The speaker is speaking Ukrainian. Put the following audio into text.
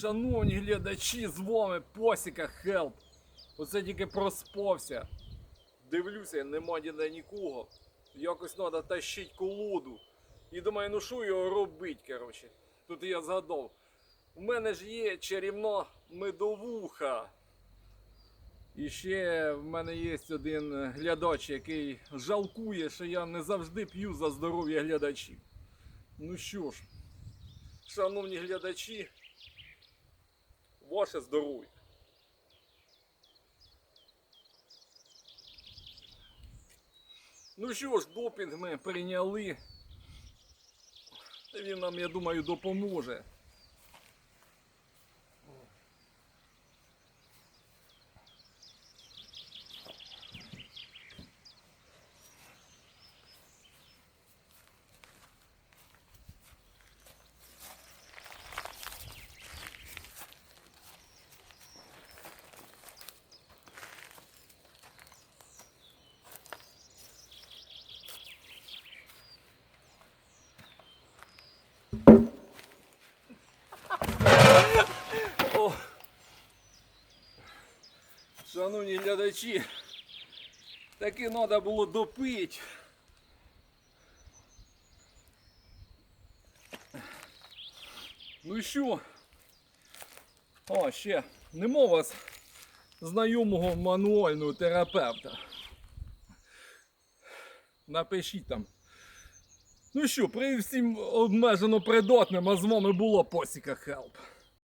Шановні глядачі, з вами Посіка Хелп. Оце тільки проспався. Дивлюся, нема ніде нікого. Якось треба тащити колоду. І думаю, ну що його робити, коротше. Тут я згадав. У мене ж є чарівна медовуха. І ще в мене є один глядач, який жалкує, що я не завжди п'ю за здоров'я глядачів. Ну що ж, шановні глядачі, ваше здоров'я. Ну що ж, допінг ми прийняли. Він нам, я думаю, допоможе. О. Шановні глядачі, таки треба було допити. Ну що? О, ще нема у вас знайомого мануального терапевта. Напишіть там. Ну що, при всім обмежено придатним, а з вами було Посіка Хелп.